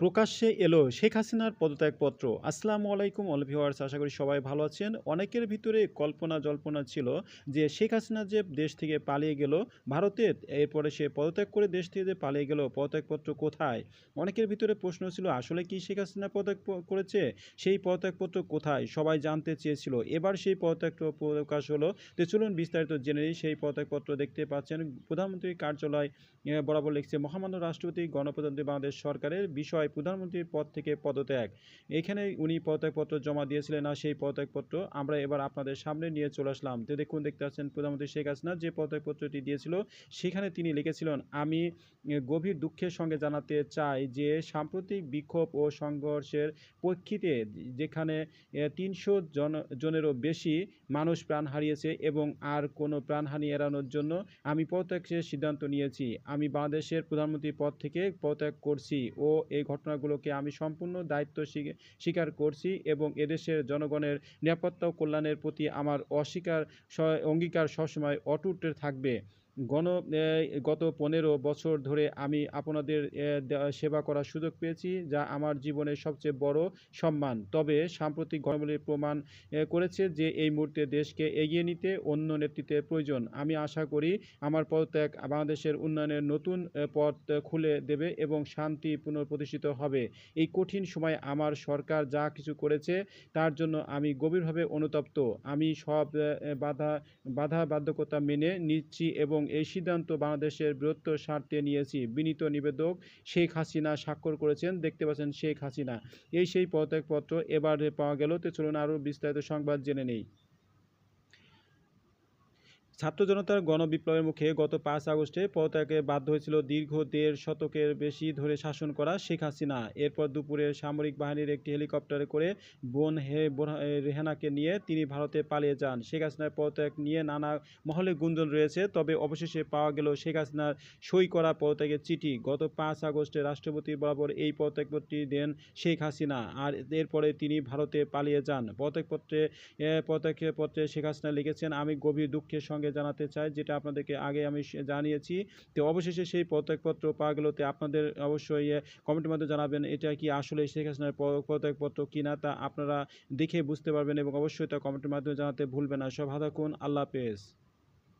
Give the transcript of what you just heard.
প্রকাশ্যে এলো শেখ হাসিনার পদত্যাগপত্র। আসসালামু আলাইকুম অল ভিউয়ার্স আশা করি সবাই ভালো আছেন। অনেকের ভিতরে কল্পনা জল্পনা ছিল যে শেখ হাসিনা যে দেশ থেকে পালিয়ে গেল, ভারতে এরপরে সে পদত্যাগ করে দেশ থেকে যে পালিয়ে গেল, পদত্যাগপত্র কোথায়? অনেকের ভিতরে প্রশ্ন ছিল, আসলে কি শেখ হাসিনা পদত্যাগ করেছে? সেই পদত্যাগপত্র কোথায়? সবাই জানতে চেয়েছিল। এবার সেই পদত্যাগপত্র প্রকাশ হলো। তো চলুন বিস্তারিত জেনে সেই পদত্যাগপত্র দেখতে পাচ্ছেন প্রধানমন্ত্রীর কার্যালয় বরাবর লিখছে, মহামান্য রাষ্ট্রপতি, গণপ্রজাতন্ত্রী বাংলাদেশ সরকারের বিষয় প্রধানমন্ত্রীর পদ থেকে পদত্যাগ। এখানে উনি পদত্যাগপত্র জমা দিয়েছিলেন না সেই পদত্যাগপত্র আমরা এবার আপনাদের সামনে নিয়ে চলে আসলাম। তো দেখুন, দেখতে পাচ্ছেন প্রধানমন্ত্রী শেখ হাসিনা যে পদত্যাগপত্রটি দিয়েছিল, সেখানে তিনি লিখেছিলেন, আমি গভীর দুঃখের সঙ্গে জানাতে চাই যে সাম্প্রতিক বিক্ষোভ ও সংঘর্ষের প্রেক্ষিতে যেখানে তিনশো জন, জনেরও বেশি মানুষ প্রাণ হারিয়েছে এবং আর কোনো প্রাণহানি এড়ানোর জন্য আমি পদত্যাগের সিদ্ধান্ত নিয়েছি। আমি বাংলাদেশের প্রধানমন্ত্রীর পদ থেকে পদত্যাগ করছি ও এই ঘটনাগুলোকে আমি সম্পূর্ণ দায়িত্ব স্বীকার করছি এবং এদেশের জনগণের নিরাপত্তা ও কল্যাণের প্রতি আমার অস্বীকার অঙ্গীকার সবসময় অটুট থাকবে। গণ গত পনেরো বছর ধরে আমি আপনাদের সেবা করার সুযোগ পেয়েছি, যা আমার জীবনের সবচেয়ে বড় সম্মান। তবে সাম্প্রতিক ঘটনাবলীর প্রমাণ করেছে যে এই মুহূর্তে দেশকে এগিয়ে নিতে অন্য নেতৃত্বের প্রয়োজন। আমি আশা করি আমার পদত্যাগ বাংলাদেশের উন্নয়নের নতুন পথ খুলে দেবে এবং শান্তি পুনঃপ্রতিষ্ঠিত হবে। এই কঠিন সময় আমার সরকার যা কিছু করেছে, তার জন্য আমি গভীরভাবে অনুতপ্ত। আমি সব বাধা বাধা বাধ্যকতা মেনে নিচ্ছি এবং এই সিদ্ধান্ত বাংলাদেশের বৃহত্তর স্বার্থে নিয়েছি, বিনীত নিবেদক শেখ হাসিনা স্বাক্ষর করেছেন। দেখতে পাচ্ছেন শেখ হাসিনা। এই সেই পদত্যাগপত্র এবার পাওয়া গেল। তো চলুন আরও বিস্তারিত সংবাদ জেনে নেই। ছাত্র জনতার গণবিপ্লবের মুখে গত পাঁচ আগস্টে পদত্যাগে বাধ্য হয়েছিল দীর্ঘ দেড় শতকের বেশি ধরে শাসন করা শেখ হাসিনা। এরপর দুপুরে সামরিক বাহিনীর একটি হেলিকপ্টারে করে বোন হে রেহানাকে নিয়ে তিনি ভারতে পালিয়ে যান। শেখ হাসিনার পদত্যাগ নিয়ে নানা মহলে গুঞ্জন রয়েছে, তবে অবশেষে পাওয়া গেল শেখ হাসিনার সই করা পদত্যাগের চিঠি। গত পাঁচ আগস্টে রাষ্ট্রপতি বরাবর এই পদত্যাগপত্রটি দেন শেখ হাসিনা, আর এরপরে তিনি ভারতে পালিয়ে যান। পদত্যাগপত্রে পদত্যাগপত্রে শেখ হাসিনা লিখেছেন, আমি গভীর দুঃখের সঙ্গে জানাতে চাই, যেটা আপনাদেরকে আগে আমি জানিয়েছি। তো অবশেষে সেই পদত্যাগপত্র পাওয়া গেল আপনাদের অবশ্যই কমেন্টের মধ্যে জানাবেন, এটা কি আসলে শেখ হাসিনার পদত্যাগপত্র কি না তা আপনারা দেখে বুঝতে পারবেন এবং অবশ্যই তা কমেন্টের মাধ্যমে জানাতে ভুলবেন না। সব ভালো কোন আল্লাহ হাফেজ।